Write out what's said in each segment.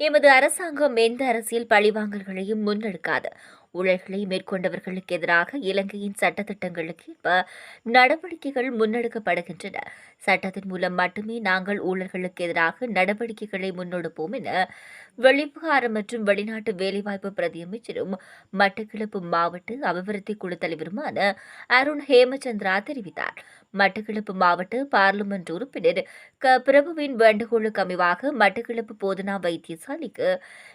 எமது அரசாங்கம் எந்த அரசியல் பழிவாங்கல்களையும் முன்னெடுக்காது. ஊழல்களை மேற்கொண்டவர்களுக்கு எதிராக இலங்கையின் சட்டத்திட்டங்களுக்கு நடவடிக்கைகள் முன்னெடுக்கப்படுகின்றன. சட்டத்தின் மூலம் மட்டுமே நாங்கள் ஊழல்களுக்கு எதிராக நடவடிக்கைகளை முன்னெடுப்போம் என வெளிவிவகாரம் மற்றும் வெளிநாட்டு வேலைவாய்ப்பு பிரதியமைச்சரும் மட்டக்களப்பு மாவட்ட அபிவிருத்தி குழு தலைவருமான அருண் ஹேமச்சந்திரா தெரிவித்தார். மட்டக்களப்பு மாவட்ட பார்லிமென்ட் உறுப்பினர் க. பிரபுவின் வேண்டுகோளுக்கு அமைவாக மட்டக்களப்பு போதனா வைத்தியசாலைக்கு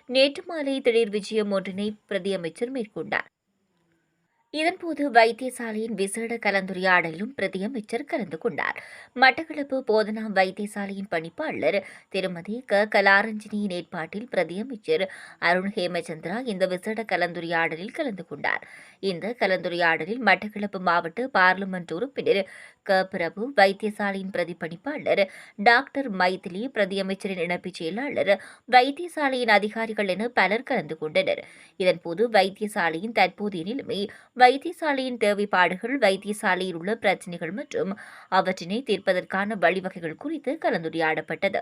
நேற்று மாலை திடீர் விஜயம் ஒன்றினை பிரதியமைச்சர் மேற்கொண்டார். இதன்போது வைத்தியசாலையின் விசேட கலந்துரையாடலும் பிரதியமைச்சர் கலந்து கொண்டார். மட்டக்களப்பு போதனா வைத்தியசாலையின் பணிப்பாளர் திருமதி க. கலாரஞ்சினியின் ஏற்பாட்டில் பிரதியமைச்சர் அருண் ஹேமச்சந்திரா இந்த விசேட கலந்துரையாடலில் கலந்து கொண்டார். இந்த கலந்துரையாடலில் மட்டக்களப்பு மாவட்ட பார்லிமெண்ட் உறுப்பினர் க. பிரபு வைத்தியசாலையின் பிரதிப்பணிப்பாளர் டாக்டர் மைதிலி பிரதியமைச்சரின் இணைப்புச் செயலாளர் வைத்தியசாலையின் அதிகாரிகள் என பலர் கலந்து கொண்டனர். இதன்போது வைத்தியசாலையின் தற்போதைய நிலைமை வைத்தியசாலையின் தேவைப்பாடுகள் வைத்தியசாலையில் உள்ள பிரச்சினைகள் மற்றும் அவற்றினை தீர்ப்பதற்கான வழிவகைகள் குறித்து கலந்துரையாடப்பட்டது.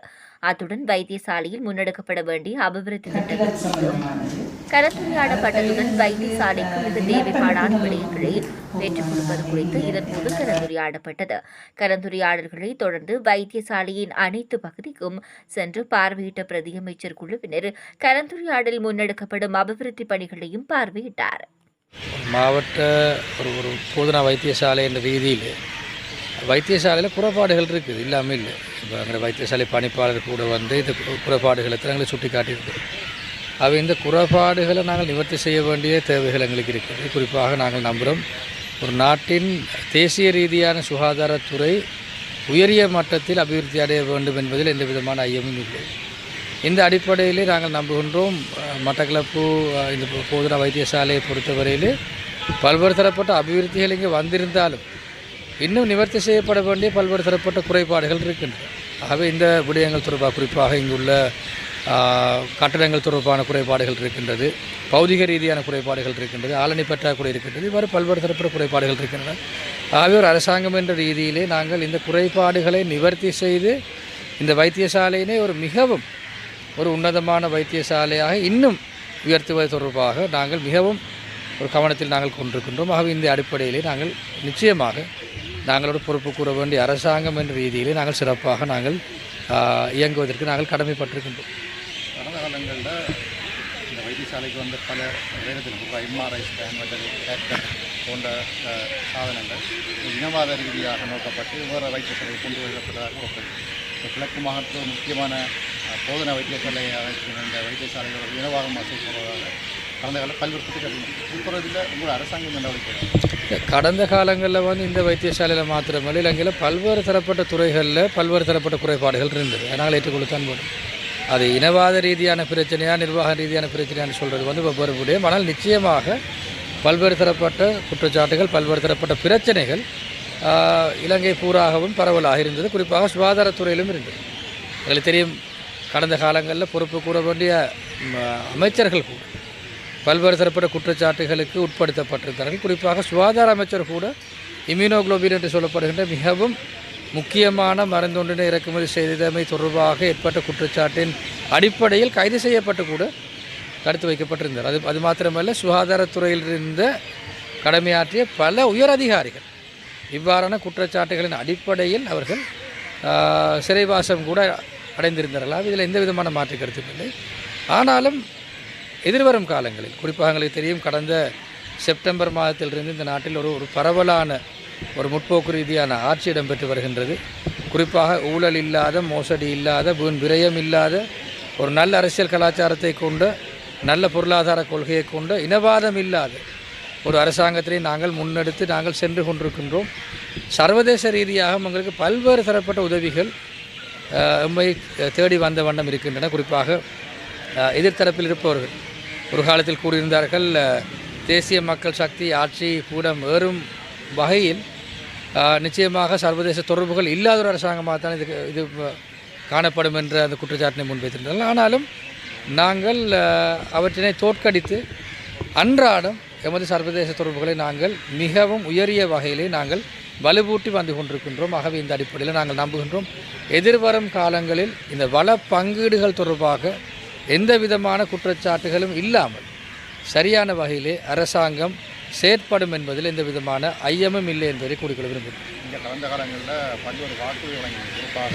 அத்துடன் வைத்தியசாலையில் முன்னெடுக்கப்பட வேண்டிய அபிவிருத்தி திட்டங்கள் கலந்துரையாடப்பட்டதுடன் வைத்தியசாலைக்கு மிக தேவைப்பாடான விடயங்களை பெற்றுக் கொடுப்பது குறித்து இதன்போது கலந்துரையாடப்பட்டது. கலந்துரையாடல்களை தொடர்ந்து வைத்தியசாலையின் அனைத்து பகுதிக்கும் சென்று பார்வையிட்ட பிரதியமைச்சர் குழுவினர் கலந்துரையாடல் முன்னெடுக்கப்படும் அபிவிருத்தி பணிகளையும் பார்வையிட்டார். மாவட்ட ஒரு ஒரு போதனா வைத்தியசாலை என்ற ரீதியில் வைத்தியசாலையில் குறைபாடுகள் இருக்குது இல்லாமல் இல்லை. இப்போ எங்களோட வைத்தியசாலை பணிப்பாளர் கூட வந்து இந்த குறைபாடுகளை எங்களை சுட்டி காட்டியிருக்கு அவை இந்த குறைபாடுகளை நாங்கள் நிவர்த்தி செய்ய வேண்டிய தேவைகள் எங்களுக்கு இருக்குது. குறிப்பாக நாங்கள் நம்புகிறோம் ஒரு நாட்டின் தேசிய ரீதியான சுகாதாரத்துறை உயரிய மட்டத்தில் அபிவிருத்தி அடைய வேண்டும் என்பதில் எந்த விதமான ஐயமும் இல்லை. இந்த அடிப்படையிலே நாங்கள் நம்புகின்றோம் மட்டக்களப்பு இந்த போ- போதனா வைத்தியசாலையை பொறுத்தவரையில் பல்வேறு தரப்பட்ட அபிவிருத்திகள் இங்கே வந்திருந்தாலும் இன்னும் நிவர்த்தி செய்யப்பட வேண்டிய பல்வேறு தரப்பட்ட குறைபாடுகள் இருக்கின்றன. ஆகவே இந்த விடயங்கள் தொடர்பாக குறிப்பாக இங்குள்ள கட்டடங்கள் தொடர்பான குறைபாடுகள் இருக்கின்றது பௌதிக ரீதியான குறைபாடுகள் இருக்கின்றது ஆளணி பற்றாக்குறை இருக்கின்றது இவ்வாறு பல்வேறு தரப்பட்ட குறைபாடுகள் இருக்கின்றன. ஆகவே ஒரு அரசாங்கம் என்ற ரீதியிலே நாங்கள் இந்த குறைபாடுகளை நிவர்த்தி செய்து இந்த வைத்தியசாலையினை ஒரு மிகவும் ஒரு உன்னதமான வைத்தியசாலையாக இன்னும் உயர்த்துவது தொடர்பாக நாங்கள் மிகவும் ஒரு கவனத்தில் நாங்கள் கொண்டிருக்கின்றோம். ஆகவே இந்த அடிப்படையிலே நாங்கள் நிச்சயமாக நாங்களோட பொறுப்பு கூற வேண்டிய அரசாங்கம் என்ற ரீதியிலே நாங்கள் சிறப்பாக நாங்கள் இயங்குவதற்கு நாங்கள் கடமைப்பட்டிருக்கின்றோம். கடந்த காலங்களில் இந்த வைத்தியசாலைக்கு வந்த பல வேகத்தில் குறிப்பாக எம்ஆர்ஐ ஸ்கேன் மற்றும் போன்ற சாதனங்கள் இனவாத ரீதியாக நோக்கப்பட்டு வேறு வைத்தியசாலை கொண்டு வரப்பட்டதாக ஒரு கிழக்கு மாகாணத்தில் முக்கியமான போதனா வைத்தியசாலை இருக்கிற இந்த வைத்தியசாலைகள் இனவாதமாக செயல்படுவதாக கடந்த கால பல்வேறு குற்றச்சாட்டு உட்புறத்தில் உங்கள் அரசாங்கம் நடவடிக்கை கடந்த காலங்களில் வந்து இந்த வைத்தியசாலையில் மாத்திரமல்ல இலங்கையில் பல்வேறு தரப்பட்ட துறைகளில் பல்வேறு தரப்பட்ட குறைபாடுகள் இருந்தது. நாங்கள் ஏற்றுக்கொள்ளத்தான் போடும் அது இனவாத ரீதியான பிரச்சனையா நிர்வாக ரீதியான பிரச்சனையான்னு சொல்கிறது வந்து வெவ்வேறு முடியும் ஆனால் நிச்சயமாக பல்வேறு தரப்பட்ட குற்றச்சாட்டுகள் பல்வேறு தரப்பட்ட பிரச்சனைகள் இலங்கை பூராகவும் பரவலாக இருந்தது. குறிப்பாக சுகாதாரத்துறையிலும் இருந்தது. எங்களுக்கு தெரியும் கடந்த காலங்களில் பொறுப்பு கூற வேண்டிய அமைச்சர்கள் கூட பல்வேறு தரப்பட்ட குற்றச்சாட்டுகளுக்கு உட்படுத்தப்பட்டிருக்கிறார்கள். குறிப்பாக சுகாதார அமைச்சர் கூட இம்யூனோகுளோபின் என்று சொல்லப்படுகின்ற மிகவும் முக்கியமான மருந்தொன்றினை இறக்குமதி செய்தமை தொடர்பாக ஏற்பட்ட குற்றச்சாட்டின் அடிப்படையில் கைது செய்யப்பட்டு கூட தடுத்து வைக்கப்பட்டிருந்தார். அது அது மாத்திரமல்ல சுகாதாரத்துறையில் இருந்த கடமையாற்றிய பல உயர் அதிகாரிகள் இவ்வாறான குற்றச்சாட்டுகளின் அடிப்படையில் அவர்கள் சிறைவாசம் கூட அடைந்திருந்தார்களா? இதில் எந்த விதமான மாற்று கருத்தும் இல்லை. ஆனாலும் எதிர்வரும் காலங்களில் குறிப்பாக எங்களுக்கு தெரியும் கடந்த செப்டம்பர் மாதத்திலிருந்து இந்த நாட்டில் ஒரு ஒரு பரவலான ஒரு முற்போக்கு ரீதியான ஆட்சி இடம்பெற்று வருகின்றது. குறிப்பாக ஊழல் இல்லாத மோசடி இல்லாத வீண் விரயம் இல்லாத ஒரு நல்ல அரசியல் கலாச்சாரத்தை கொண்ட நல்ல பொருளாதார கொள்கையை கொண்ட இனவாதம் இல்லாத ஒரு அரசாங்கத்திலே நாங்கள் முன்னெடுத்து நாங்கள் சென்று கொண்டிருக்கின்றோம். சர்வதேச ரீதியாக எங்களுக்கு பல்வேறு தரப்பட்ட உதவிகள் உண்மை தேடி வந்த வண்ணம் இருக்கின்றன. குறிப்பாக எதிர்த்தரப்பில் இருப்பவர்கள். ஒரு காலத்தில் கூறியிருந்தார்கள் தேசிய மக்கள் சக்தி ஆட்சி கூடம் ஏறும் வகையில் நிச்சயமாக சர்வதேச தொடர்புகள் இல்லாத ஒரு அரசாங்கமாக தான் இது இது காணப்படும் என்ற அந்த குற்றச்சாட்டினை முன்வைத்திருந்தார்கள். ஆனாலும் நாங்கள் அவற்றினை தோற்கடித்து அன்றாடம் எமது சர்வதேச தொடர்புகளை நாங்கள் மிகவும் உயரிய வகையிலே நாங்கள் வலுவூட்டி வந்து கொண்டிருக்கின்றோம். ஆகவே இந்த அடிப்படையில் நாங்கள் நம்புகின்றோம். எதிர்வரும் காலங்களில் இந்த வள பங்கீடுகள் தொடர்பாக எந்த விதமான குற்றச்சாட்டுகளும் இல்லாமல் சரியான வகையிலே அரசாங்கம் செயற்படும் என்பதில் எந்த விதமான ஐயமும் இல்லை என்பதை கூறிக்கொள்ள விரும்புகிறேன் இங்கே கடந்த காலங்களில் பல்வேறு வாக்குறுதி வழங்கி குறிப்பாக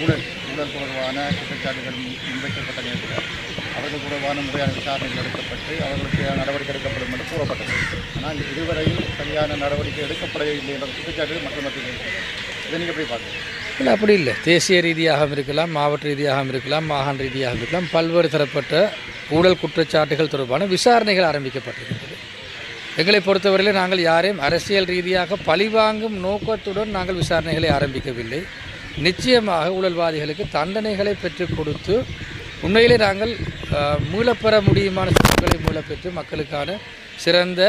ஊழல் ஊழல் தொடர்பான குற்றச்சாட்டுகள் முன்வைக்கப்பட்ட நேரத்தில் அவர்கள் தொடர்பான முறையான விசாரணைகள் எடுக்கப்பட்டு அவர்களுக்கு நடவடிக்கை எடுக்கப்படும் என்று கூறப்பட்டது. ஆனால் இதுவரையில் சரியான நடவடிக்கை எடுக்கப்படவில்லை என்ற குற்றச்சாட்டுகள் மக்கள் மத்தியில் இருக்கிறது. இதை நீங்கள் எப்படி பார்க்குறீங்க? இல்லை அப்படி இல்லை. தேசிய ரீதியாகவும் இருக்கலாம் மாவட்ட ரீதியாகவும் இருக்கலாம் மாகாண ரீதியாகவும் இருக்கலாம் பல்வேறு தரப்பட்ட ஊழல் குற்றச்சாட்டுகள் தொடர்பான விசாரணைகள் ஆரம்பிக்கப்பட்டிருக்கிறது. எங்களை பொறுத்தவரையில் நாங்கள் யாரையும் அரசியல் ரீதியாக பழிவாங்கும் நோக்கத்துடன் நாங்கள் விசாரணைகளை ஆரம்பிக்கவில்லை. நிச்சயமாக ஊழல்வாதிகளுக்கு தண்டனைகளை பெற்றுக் கொடுத்து உண்மையிலே நாங்கள் மூலப்பெற மீளப்பெற முடியுமான சொத்துக்களை மூலப்பெற்று மக்களுக்கான சிறந்த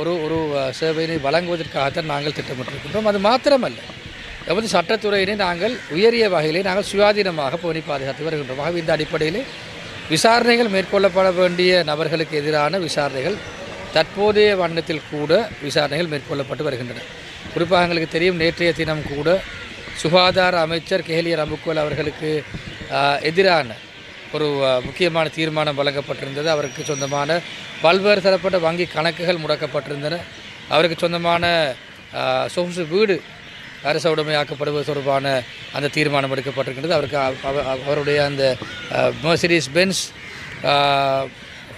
ஒரு ஒரு சேவையினை வழங்குவதற்காகத்தான் நாங்கள் திட்டமிட்டிருக்கின்றோம். அது மாத்திரமல்ல எமது சட்டத்துறையினை நாங்கள் உயரிய வகையிலே நாங்கள் சுயாதீனமாக பேணி பாதுகாத்து வருகின்றோம். ஆகவே இந்த அடிப்படையிலே விசாரணைகள் மேற்கொள்ளப்பட வேண்டிய நபர்களுக்கு எதிரான விசாரணைகள் தற்போதைய வண்ணத்தில் கூட விசாரணைகள் மேற்கொள்ளப்பட்டு வருகின்றன. குறிப்பாக எங்களுக்கு தெரியும் நேற்றைய தினம் கூட சுகாதார அமைச்சர் கேலிய அமுக்குவல் அவர்களுக்கு எதிரான ஒரு முக்கியமான தீர்மானம் வழங்கப்பட்டிருந்தது. அவருக்கு சொந்தமான பல்வேறு தரப்பட்ட வங்கி கணக்குகள் முடக்கப்பட்டிருந்தன. அவருக்கு சொந்தமான சொகுசு வீடு அரச உடைமையாக்கப்படுவது தொடர்பான அந்த தீர்மானம் எடுக்கப்பட்டிருக்கின்றது. அவருக்கு அவ- அவருடைய அந்த மெர்சிடிஸ் பென்ஸ்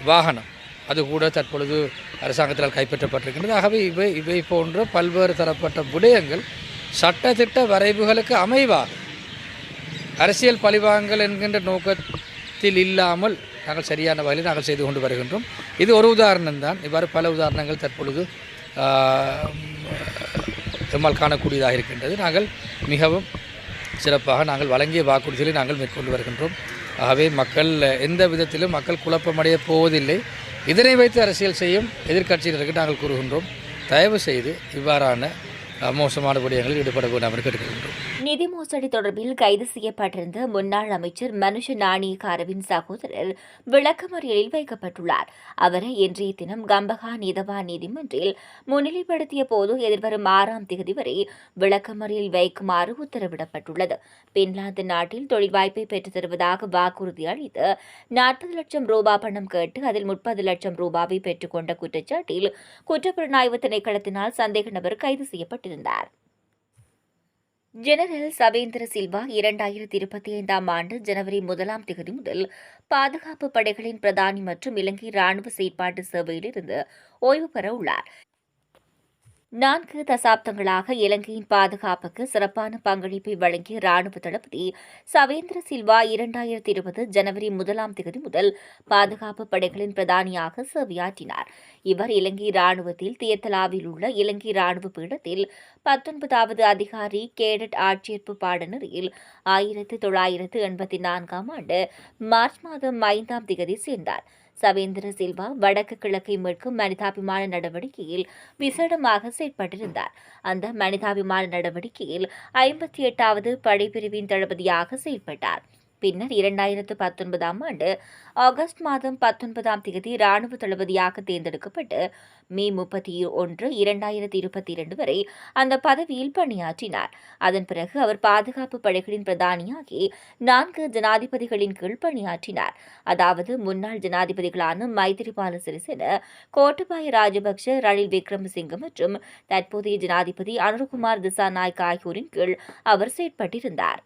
வாகனம் அது கூட தற்பொழுது அரசாங்கத்தால் கைப்பற்றப்பட்டிருக்கின்றது. ஆகவே இவை இவை போன்ற பல்வேறு தரப்பட்ட விடயங்கள் சட்டத்திட்ட வரைவுகளுக்கு அமைவாக அரசியல் பழிவாங்கல் என்கின்ற நோக்க நோக்கத்தில் இல்லாமல் நாங்கள் சரியான வகையில் நாங்கள் செய்து கொண்டு வருகின்றோம். இது ஒரு உதாரணம் தான். இவ்வாறு பல உதாரணங்கள் தற்பொழுது நம்மால் காணக்கூடியதாக இருக்கின்றது. நாங்கள் மிகவும் சிறப்பாக நாங்கள் வழங்கிய வாக்குறுதிகளை நாங்கள் மேற்கொண்டு வருகின்றோம். ஆகவே மக்கள் எந்த விதத்திலும் மக்கள் குழப்பமடைய போவதில்லை. இதனை வைத்து அரசியல் செய்யும் எதிர்க்கட்சியினருக்கு நாங்கள் கூறுகின்றோம். தயவு செய்து இவ்வாறான மோசமான விடயங்களில் ஈடுபட வேண்டாம் என்று கேட்டுக்கொள்கின்றோம். நிதி மோசடி தொடர்பில் கைது செய்யப்பட்டிருந்த முன்னாள் அமைச்சர் மனுஷ நாணயக்காரவின் சகோதரர் விளக்கமறியலில் வைக்கப்பட்டுள்ளார். அவரை இன்றைய தினம் கம்பகா நீதவா நீதிமன்றில் முன்னிலைப்படுத்திய போது எதிர்வரும் ஆறாம் தேதி வரை விளக்கமறியல் வைக்குமாறு உத்தரவிடப்பட்டுள்ளது. பின்லாந்து நாட்டில் தொழில் வாய்ப்பை பெற்றுத் தருவதாக வாக்குறுதி அளித்து நாற்பது லட்சம் ரூபாய் பணம் கேட்டு அதில் முப்பது லட்சம் ரூபாவை பெற்றுக்கொண்ட குற்றச்சாட்டில் குற்றப்புலனாய்வு திணைக்களத்தினால் சந்தேக நபர் கைது செய்யப்பட்டிருந்தார். ஜெனரல் சவேந்திர சில்வா இரண்டாயிரத்தி இருபத்தி ஐந்தாம் ஆண்டு ஜனவரி முதலாம் தேதி முதல் பாதுகாப்பு படைகளின் பிரதானி மற்றும் இலங்கை ராணுவ செயற்பாட்டு சேவையிலிருந்து ஓய்வு பெற உள்ளார். நான்கு தசாப்தங்களாக இலங்கையின் பாதுகாப்புக்கு சிறப்பான பங்களிப்பை வழங்கிய ராணுவ தளபதி சவேந்திர சில்வா இரண்டாயிரத்தி இருபது ஜனவரி முதலாம் தேதி முதல் பாதுகாப்பு படைகளின் பிரதானியாக சேவையாற்றினார். இவர் இலங்கை ராணுவத்தில் தியத்தலாவில் உள்ள இலங்கை ராணுவ பீடத்தில் பத்தொன்பதாவது அதிகாரி கேடட் ஆட்சேர்ப்பு பாடநெறியில் ஆயிரத்து தொள்ளாயிரத்து எண்பத்தி நான்காம் ஆண்டு மார்ச் மாதம் ஐந்தாம் திகதி சேர்ந்தார். சவேந்திர சில்வா வடக்கு கிழக்கை மீட்கும் மனிதாபிமான நடவடிக்கையில் விசேடமாக செயற்பட்டிருந்தார். அந்த மனிதாபிமான நடவடிக்கையில் ஐம்பத்தி எட்டாவது படைப்பிரிவின் தளபதியாக செயல்பட்டார். பின்னர் இரண்டாயிரத்து பத்தொன்பதாம் ஆண்டு ஆகஸ்ட் மாதம் பத்தொன்பதாம் தேதி ராணுவ தளபதியாக தேர்ந்தெடுக்கப்பட்டு மே முப்பத்தி ஒன்று இரண்டாயிரத்தி இருபத்தி இரண்டு வரை அந்த பதவியில் பணியாற்றினார். அதன் பிறகு அவர் பாதுகாப்பு படைகளின் பிரதானியாகி நான்கு ஜனாதிபதிகளின் கீழ் பணியாற்றினார். அதாவது முன்னாள் ஜனாதிபதிகளான மைத்திரிபால சிறிசேன கோட்டபாய ராஜபக்ஷ ரணில் விக்ரமசிங்க மற்றும் தற்போதைய ஜனாதிபதி அனுர்குமார் திசாநாயக் ஆகியோரின் கீழ் அவர் செயற்பட்டிருந்தார்.